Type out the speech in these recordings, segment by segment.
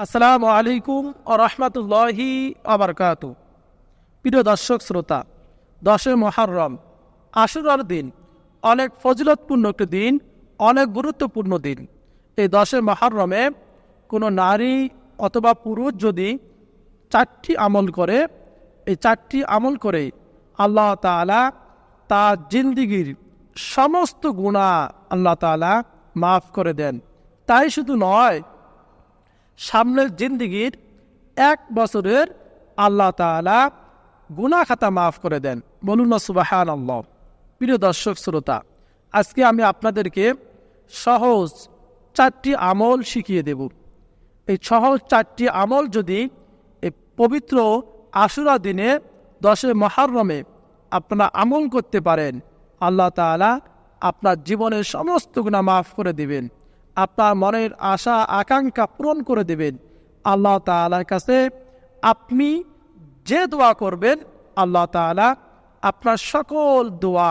আসসালামু আলাইকুম ও রহমতুল্লাহি আবরকাত প্রিয় দর্শক শ্রোতা দশে মহারম আশুরার দিন, অনেক ফজিলতপূর্ণ একটি দিন, অনেক গুরুত্বপূর্ণ দিন। এই দশে মহারমে কোনো নারী অথবা পুরুষ যদি চারটি আমল করে, এই চারটি আমল করে আল্লাহ তাআলা তার জিন্দিগির সমস্ত গুণা আল্লাহ তাআলা মাফ করে দেন। তাই শুধু নয় সামনের জিন্দিগির এক বছরের আল্লাহ তাআলা গুনা খাতা মাফ করে দেন। বলুন সুবাহান আল্লাহ প্রিয় দর্শক, শ্রোতা, আজকে আমি আপনাদেরকে সহজ চারটি আমল শিখিয়ে দেব। এই সহজ চারটি আমল যদি এই পবিত্র আশুরা দিনে দশে মহারমে আপনারা আমল করতে পারেন, আল্লাহ তাআলা আপনার জীবনের সমস্ত গুণা মাফ করে দিবেন। আপনার মনের আশা, আকাঙ্ক্ষা পূরণ করে দেবেন। আল্লাহ তাআলার কাছে আপনি যে দোয়া করবেন, আল্লাহ তাআলা আপনার সকল দোয়া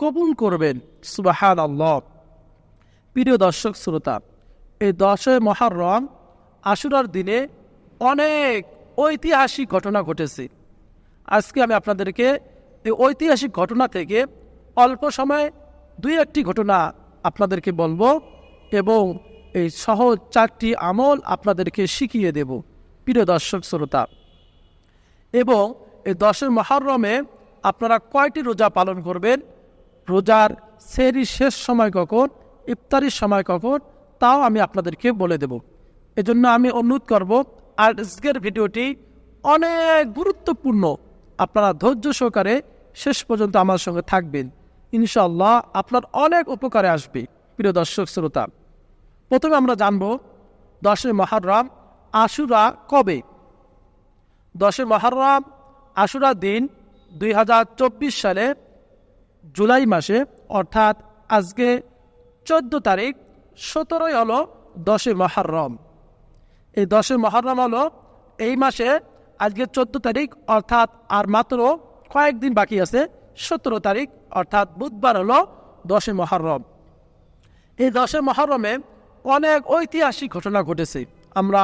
কবুল করবেন। সুবাহান আল্লাহ প্রিয় দর্শক শ্রোতা, এই দশই মহারম আশুরার দিনে অনেক ঐতিহাসিক ঘটনা ঘটেছে। আজকে আমি আপনাদেরকে এই ঐতিহাসিক ঘটনা থেকে অল্প সময়ে দুই একটি ঘটনা আপনাদেরকে বলব। এবং এই সহজ চারটি আমল আপনাদেরকে শিখিয়ে দেব। প্রিয় দর্শক শ্রোতা, এবং এই দশের মহারমে আপনারা কয়টি রোজা পালন করবেন? রোজার সেরি শেষ সময় কখন? ইফতারির সময় কখন? তাও আমি আপনাদেরকে বলে দেব। এজন্য আমি অনুরোধ করব, আর আজকের ভিডিওটি অনেক গুরুত্বপূর্ণ। আপনারা ধৈর্য সহকারে শেষ পর্যন্ত আমার সঙ্গে থাকবেন। ইনশাল্লাহ আপনার অনেক উপকারে আসবে। প্রিয় দর্শক শ্রোতা প্রথমে আমরা জানব দশই মহারম আশুরা কবে? দশই মহারম আশুরা দিন দুই হাজার চব্বিশ সালে, জুলাই মাসে, অর্থাৎ আজকে চোদ্দ তারিখ, সতেরোই হলো দশই মহারম। এই দশই মহারম হলো এই মাসে আজকে চোদ্দ তারিখ, অর্থাৎ আর মাত্র কয়েকদিন বাকি আছে, সতেরো তারিখ, অর্থাৎ বুধবার হলো দশই মহারম। এই দশই মহরমে অনেক ঐতিহাসিক ঘটনা ঘটেছে। আমরা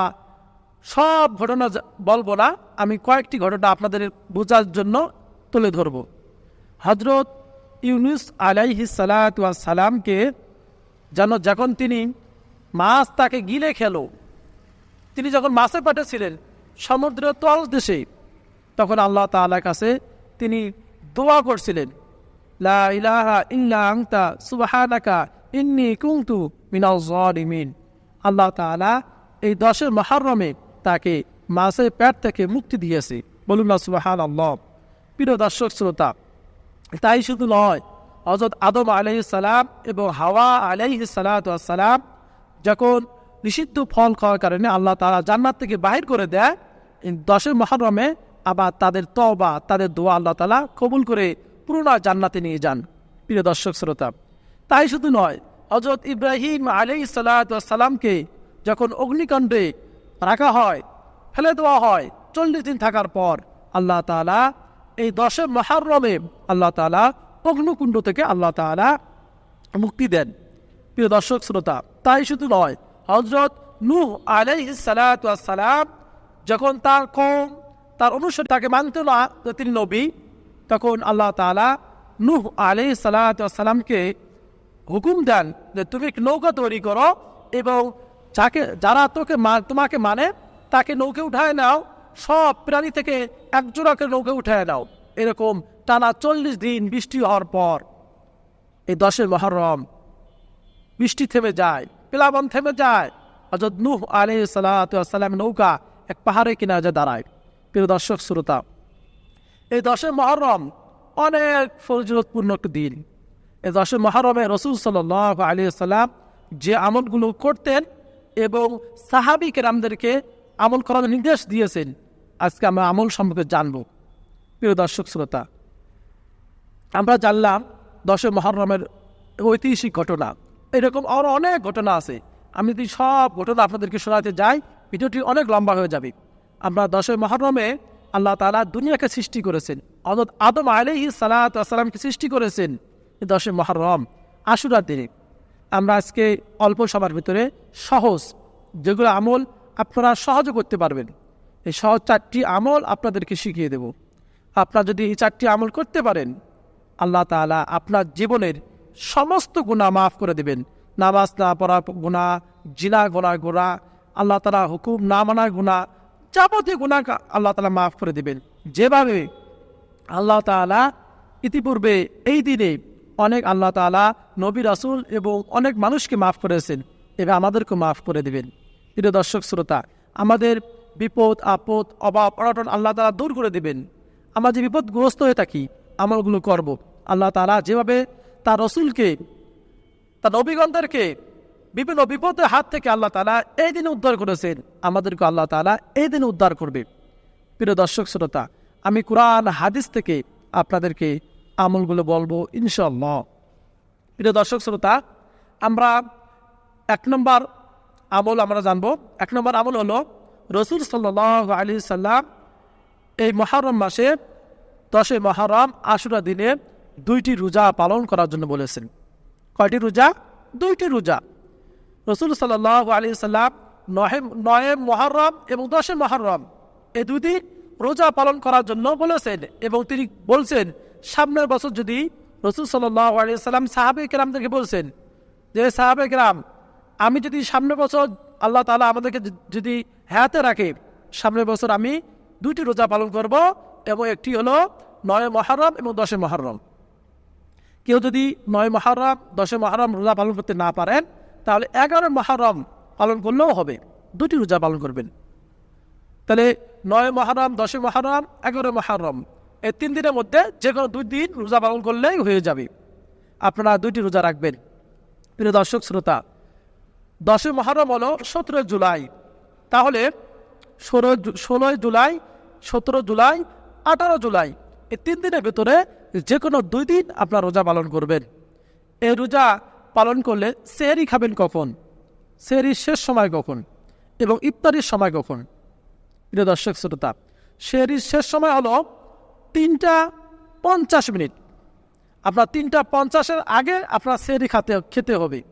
সব ঘটনা বলব না, আমি কয়েকটি ঘটনা আপনাদের বোঝার জন্য তুলে ধরব। হজরত ইউনুস আলাইহি সালামকে যেন যখন তিনি মাছ তাকে গিলে খেলো, তিনি যখন মাছের পেটে ছিলেন সমুদ্রের তল দেশে, তখন আল্লাহ তাআলার কাছে তিনি দোয়া করছিলেন, লা ইলাহা ইল্লা আনতা, সুবহানাকা ইন্নী কুনতু মিনাল জালিমিন। আল্লাহ তাআলা এই দশের মহারমে তাকে মাছের পেট থেকে মুক্তি দিয়েছে। বলুন সুবাহান আল্লাহ প্রিয় দর্শক শ্রোতা, তাই শুধু নয় হজরত আদম আলাইহি সালাম এবং হাওয়া আলাইহি সালাম যখন নিষিদ্ধ ফল খাওয়ার কারণে আল্লাহ তালা জান্নাত থেকে বাহির করে দেয় দশের মহরমে আবার তাদের তবা তাদের দোয়া আল্লাহ তাআলা কবুল করে পুরোনো জান্নাতে নিয়ে যান। প্রিয় দর্শক শ্রোতা তাই শুধু নয় হজরত ইব্রাহিম আলাই সালামকে যখন অগ্নিকাণ্ডে রাখা হয়, ফেলে দেওয়া হয়, চল্লিশ দিন থাকার পর আল্লাহ তাআলা এই দশে মহারমে আল্লাহ তাআলা অগ্নিকুণ্ড থেকে আল্লাহ তাআলা মুক্তি দেন। প্রিয় দর্শক, শ্রোতা, তাই শুধু নয় হজরত নূহ আলাইহিস সালাম যখন তার কম তার অনুসারী তাকে মানতে না তিনি নবী, তখন আল্লাহ তাআলা নূহ আলাই সালামকে হুকুম দেন যে তুমি নৌকা তৈরি করো এবং যাকে, যারা তোকে তোমাকে মানে তাকে নৌকে উঠায় নাও, সব প্রাণী থেকে একজোড়াকে নৌকে উঠায় নাও। এরকম টানা চল্লিশ দিন বৃষ্টি হওয়ার পর এই দশের মহরম বৃষ্টি থেমে যায়, প্লাবন থেমে যায়। হজরত নূহ আলহ সালাম নৌকা এক পাহাড়ে কিনা যা দাঁড়ায়। প্রিয় দর্শক, শ্রোতা, এই দশের মহরম অনেক ফজিলতপূর্ণ একটি দিন। দশের মহরমে রসুল সাল আলী সাল্লাম যে আমলগুলো করতেন এবং সাহাবি কেরামদেরকে আমল করার নির্দেশ দিয়েছেন, আজকে আমরা আমল সম্পর্কে জানব। প্রিয় দর্শক, শ্রোতা, আমরা জানলাম দশই মহরমের ঐতিহাসিক ঘটনা। এরকম আরও অনেক ঘটনা আছে। আমি যদি সব ঘটনা আপনাদেরকে শোনাতে যাই, ভিডিওটি অনেক লম্বা হয়ে যাবে। আমরা দশই মহরমে আল্লাহ তাআলা দুনিয়াকে সৃষ্টি করেছেন। অর্থাৎ আদম আলাইহি সালাতামকে সৃষ্টি করেছেন। এই মহারম আশুরার দিনে। আমরা আজকে অল্প সময়ের ভিতরে সহজ যেগুলো আমল আপনারা সহজে করতে পারবেন। এই সহজ চারটি আমল আপনাদেরকে শিখিয়ে দেব। আপনারা যদি এই চারটি আমল করতে পারেন, আল্লাহ তাআলা আপনার জীবনের সমস্ত গুণা মাফ করে দেবেন। নামাজ না পড়া গুণা জিনা গোনা গোনা আল্লাহ তালা হুকুম না মানার গুণা যাবতীয় গুণা আল্লাহ তালা মাফ করে দেবেন। যেভাবে আল্লাহ তাআলা ইতিপূর্বে এই দিনে অনেক আল্লাহ তাআলা নবী, রাসূল এবং অনেক মানুষকে মাফ করেছেন। এবার আমাদেরকেও মাফ করে দেবেন। প্রিয় দর্শক, শ্রোতা, আমাদের বিপদ, আপদ, অভাব, অনটন আল্লাহ তালা দূর করে দেবেন। আমরা যে বিপদগ্রস্ত হয়ে থাকি, আমলগুলো করব। আল্লাহ তাআলা যেভাবে তার রসুলকে, তার নবীগণদেরকে বিভিন্ন বিপদের হাত থেকে আল্লাহ তালা এই দিনে উদ্ধার করেছেন, আমাদেরকে আল্লাহ তালা এই দিনে উদ্ধার করবে। প্রিয় দর্শক, শ্রোতা, আমি কোরআন, হাদিস থেকে আপনাদেরকে আমলগুলো বলব ইনশাল্লাহ প্রিয় দর্শক, শ্রোতা, আমরা এক নম্বর আমল আমরা জানব। এক নম্বর আমল হলো, রসুল সাল্লাহ আলী সাল্লাম এই মহরম মাসে, দশই মহরম আশুরা দিনে দুইটি রোজা পালন করার জন্য বলেছেন। কয়টি রোজা? দুইটি রোজা। রসুল সাল্লাহ আলী সাল্লাম নহে, নয়ে মহরম এবং দশে মহরম, এই দুদিন রোজা পালন করার জন্য বলেছেন এবং তিনি বলছেন সামনের বছর যদি রসুল সাল্লাম কেরামদেরকে বলছেন যে সাহাবে কেরাম, আমি যদি সামনের বছর আল্লাহ তালা আমাদেরকে যদি হায়াতে রাখে, সামনের বছর আমি দুইটি রোজা পালন করব এবং একটি হলো নয় মহারম এবং দশে মহরম। কেউ যদি নয় মহারম দশে মহারম রোজা পালন করতে না পারেন, তাহলে এগারো মহারম পালন করলেও হবে দুটি রোজা পালন করবেন। তাহলে নয় মহারম দশে মহারম এগারো মহারম এই তিন দিনের মধ্যে যে কোনো দুই দিন রোজা পালন করলেই হয়ে যাবে। আপনারা দুইটি রোজা রাখবেন। প্রিয় দর্শক, শ্রোতা, দশই মহারম হলো সতেরোই জুলাই। তাহলে ষোলো ষোলোই জুলাই, সতেরো জুলাই, আঠারো জুলাই, এই তিন দিনের ভেতরে যে কোনো দুই দিন আপনার রোজা পালন করবেন। এই রোজা পালন করলে সেহরি খাবেন কখন? সেহরির শেষ সময় কখন? এবং ইফতারির সময় কখন? প্রিয় দর্শক, শ্রোতা, সেহরির শেষ সময় হলো তিনটা পঞ্চাশ মিনিট। আপনার তিনটা পঞ্চাশের আগে আপনার সেরি খাতে, খেতে হবে।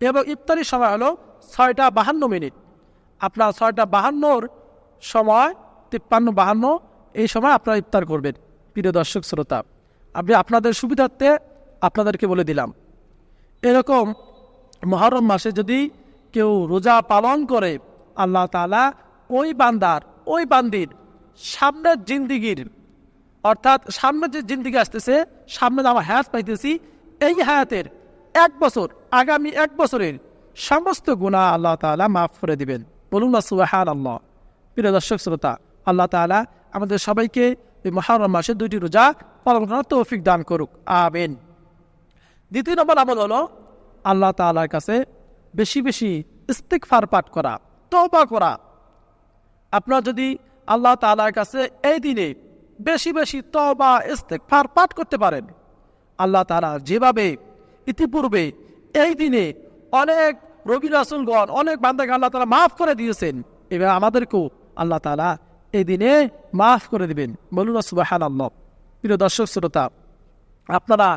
এবং ইফতারির সময় হলো ছয়টা বাহান্ন মিনিট। আপনার ছয়টা বাহান্নর সময়, তিপ্পান্ন বাহান্ন, এই সময় আপনারা ইফতার করবেন। প্রিয় দর্শক, শ্রোতা, আমি আপনাদের সুবিধার্থে আপনাদেরকে বলে দিলাম। এরকম মহরম মাসে যদি কেউ রোজা পালন করে, আল্লাহ তাআলা ওই বান্দার, ওই বান্দির সামনের জিন্দিগির অর্থাৎ সামনে যে জিন্দিগি আসতেছে, সামনে আমরা হায়াত পাইতেছি, এই হায়াতের এক বছর, আগামী এক বছরের সমস্ত গুণা আল্লাহ তাআলা মাফ করে দিবেন। বলুন না সুবাহান আল্লাহ প্রিয় দর্শক, শ্রোতা, আল্লাহ তাআলা আমাদের সবাইকে এই মহারম মাসে দুইটি রোজা পালন করার তৌফিক দান করুক। আবেন দ্বিতীয় নম্বর আমল হলো আল্লাহ তাআলার কাছে বেশি বেশি ইস্তিকফার পাঠ করা, তওবা করা। আপনার যদি আল্লাহ তাআলার কাছে এই দিনে বেশি বেশি তবা ইস্তেকফার পাঠ করতে পারেন। আল্লাহ তারা যেভাবে ইতিপূর্বে এই দিনে অনেক রবির আসুলগণ অনেক বান্ধাকে আল্লাহ তালা মাফ করে দিয়েছেন, এবার আমাদেরকেও আল্লাহ তালা এই দিনে মাফ করে দেবেন। বলুন সুবাহান আল্লাহ প্রিয় দর্শক, শ্রোতা, আপনারা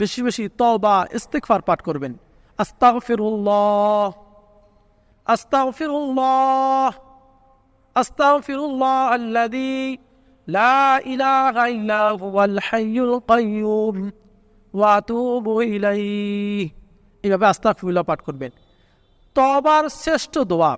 বেশি বেশি তবা ইস্তেকফার পাঠ করবেন। আস্তা ফিরুল্লাহ আস্তা ফিরুল্লাহ আস্তা ফিরুল্লাহ আল্লাদি لا إله إلا هو الحي القيوم وأتوب إليه এইভাবে আস্তাগফিরুল্লাহ পাঠ করবেন তবার শ্রেষ্ঠ দোয়া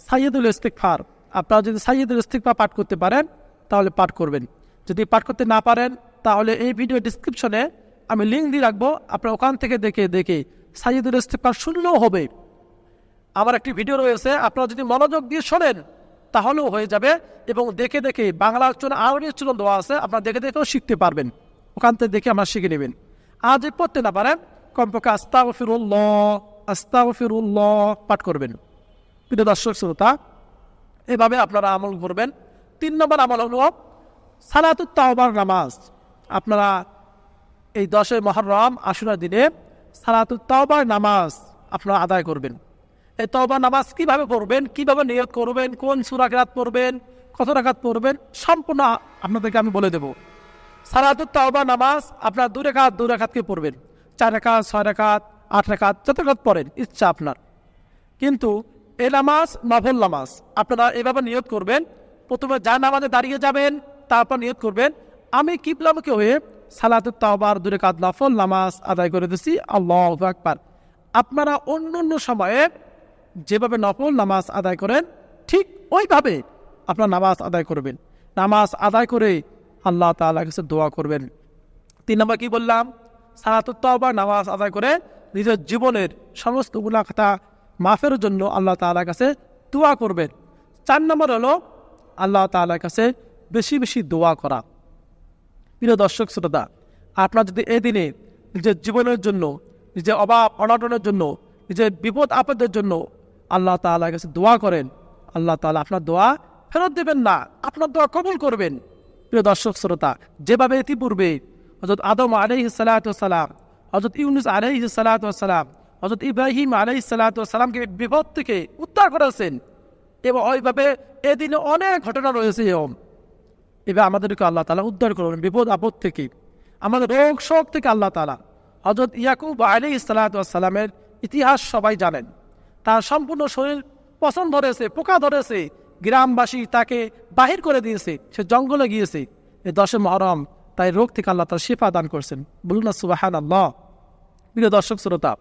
সাইয়দুল ইস্তিগফার আপনারা যদি সাইয়দুল ইস্তিগফার পাঠ করতে পারেন তাহলে পাঠ করবেন যদি পাঠ করতে না পারেন তাহলে এই ভিডিও ডিসক্রিপশনে আমি লিঙ্ক দিয়ে রাখবো আপনারা ওখান থেকে দেখে দেখে সাইয়দুল ইস্তিগফার শুনলেও হবে আমার একটি ভিডিও রয়েছে আপনারা যদি মনোযোগ দিয়ে শোনেন তাহলেও হয়ে যাবে এবং দেখে দেখে বাংলা উচ্চারণ আরবি উচ্চারণ দেওয়া আছে, আপনারা দেখে দেখেও শিখতে পারবেন। ওখান থেকে দেখে আমরা শিখে নেবেন। আর যদি পড়তে না পারেন, কমপক্ষে আস্তা ফিরুল্লাহ আস্তা ফিরুল্লাহ পাঠ করবেন। প্রিয় দর্শক, শ্রোতা, এভাবে আপনারা আমল করবেন। তিন নম্বর আমল হল সালাতুত তাওবার নামাজ। আপনারা এই দশই মহরম আশুরার দিনে সালাতুত তাওবার নামাজ আপনারা আদায় করবেন। এই তওবা নামাজ কীভাবে পড়বেন? কীভাবে নিয়ত করবেন? কোন সুরাকাত পড়বেন? কত রাকাত পড়বেন? সম্পূর্ণ আপনাদেরকে আমি বলে দেব। সালাতুত তাওবা নামাজ আপনার দু রেখাত দু রেখাতকে পড়বেন। চার রেখাত ছয় রেখাত আট রেখাত যত রেখাত পড়েন, ইচ্ছা আপনার। কিন্তু এই নামাজ নফল নামাজ। আপনারা এভাবে নিয়ত করবেন, প্রথমে যা নামাজে দাঁড়িয়ে যাবেন, তারপর নিয়ত করবেন, আমি কিবলামুখী হয়ে সালাতুত তাওবার দূরে কাদ নফল নামাজ আদায় করে দিচ্ছি আল্লাহ আকবার। আপনারা অন্য অন্য সময়ে যেভাবে নফল নামাজ আদায় করেন, ঠিক ওইভাবে আপনার নামাজ আদায় করবেন। নামাজ আদায় করে আল্লাহ তাআলার কাছে দোয়া করবেন। তিন নম্বর কি বললাম? সালাতুত্তাওবা নামাজ আদায় করে নিজের জীবনের সমস্ত গুণাখাতা মাফের জন্য আল্লাহ তাআলার কাছে দোয়া করবেন। চার নম্বর হলো আল্লাহ তাআলার কাছে বেশি বেশি দোয়া করা। প্রিয় দর্শক, শ্রোতা, আপনার যদি এই দিনে নিজের জীবনের জন্য, নিজের অভাব, অনটনের জন্য, নিজের বিপদ আপদের জন্য আল্লাহ তাআলার কাছে দোয়া করেন। আল্লাহ তালা আপনার দোয়া ফেরত দেবেন না, আপনার দোয়া কবুল করবেন। প্রিয় দর্শক, শ্রোতা, যেভাবে ইতিপূর্বে হজরত আদম আলহি সালাতাম হজরত ইউনুস আলহি সালাতাম হজরত ইব্রাহিম আলহি সালাতামকে বিপদ থেকে উদ্ধার করেছেন এবং ওইভাবে এদিনে অনেক ঘটনা রয়েছে এরকম। এবার আমাদেরকে আল্লাহ তালা উদ্ধার করবেন বিপদ, আপদ থেকে। আমাদের রোগ, শোক থেকে আল্লাহ তালা হজরত ইয়াকুব আলী সালাতামের ইতিহাস সবাই জানেন। তার সম্পূর্ণ শরীর পছন্দ ধরেছে, পোকা ধরেছে। গ্রামবাসী তাকে বাহির করে দিয়েছে, সে জঙ্গলে গিয়েছে। এই দশে মহরম তাই রোগ থেকে আল্লাহ তার শিফা দান করছেন। বলুন না সুবাহান আল্লাহ প্রিয় দর্শক, শ্রোতা,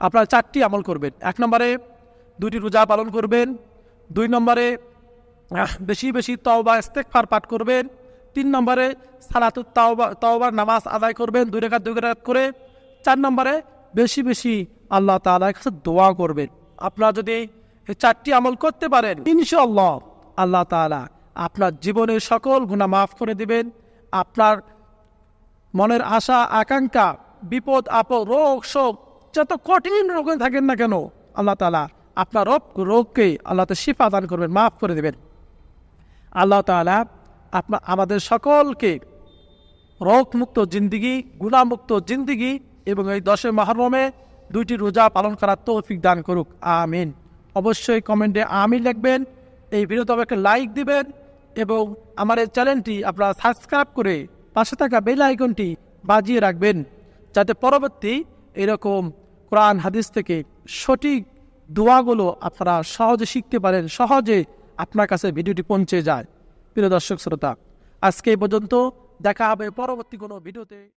আপনারা চারটি আমল করবেন। এক নম্বরে দুটি রোজা পালন করবেন। দুই নম্বরে বেশি বেশি তওবা ইস্তেকফার পাঠ করবেন। তিন নম্বরে সালাতু তাওবা, তওবার নামাজ আদায় করবেন, দুই রেখাত দুই রেখাত করে। চার নম্বরে বেশি বেশি আল্লাহ তাআলার কাছে দোয়া করবেন। আপনারা যদি চারটি আমল করতে পারেন, ইনশাআল্লাহ আল্লাহ তাআলা আপনার জীবনের সকল গুনাহ মাফ করে দিবেন। আপনার মনের আশা, আকাঙ্ক্ষা, বিপদ, আপদ, রোগ, শোক যত কঠিন রোগে থাকেন না কেন, আল্লাহ তালা আপনার রোগ রোগকে আল্লাহ তো শিফা দান করবেন, মাফ করে দেবেন। আল্লাহ তালা আপনার আমাদের সকলকে রোগমুক্ত জিন্দিগি গুণামুক্ত জিন্দিগি এবং এই দশে মহরমে দুইটি রোজা পালন করার তৌফিক দান করুক। আমিন। অবশ্যই কমেন্টে আমিন লিখবেন, এই ভিডিওতে একটা লাইক দিবেন এবং আমার এই চ্যানেলটি আপনারা সাবস্ক্রাইব করে পাশে থাকা বেল আইকনটি বাজিয়ে রাখবেন, যাতে পরবর্তী এরকম কোরআন, হাদিস থেকে সঠিক দোয়াগুলো আপনারা সহজে শিখতে পারেন, সহজে আপনার কাছে ভিডিওটি পৌঁছে যায়। প্রিয় দর্শক, শ্রোতা, আজকে এই পর্যন্ত দেখা হবে পরবর্তী কোনো ভিডিওতে।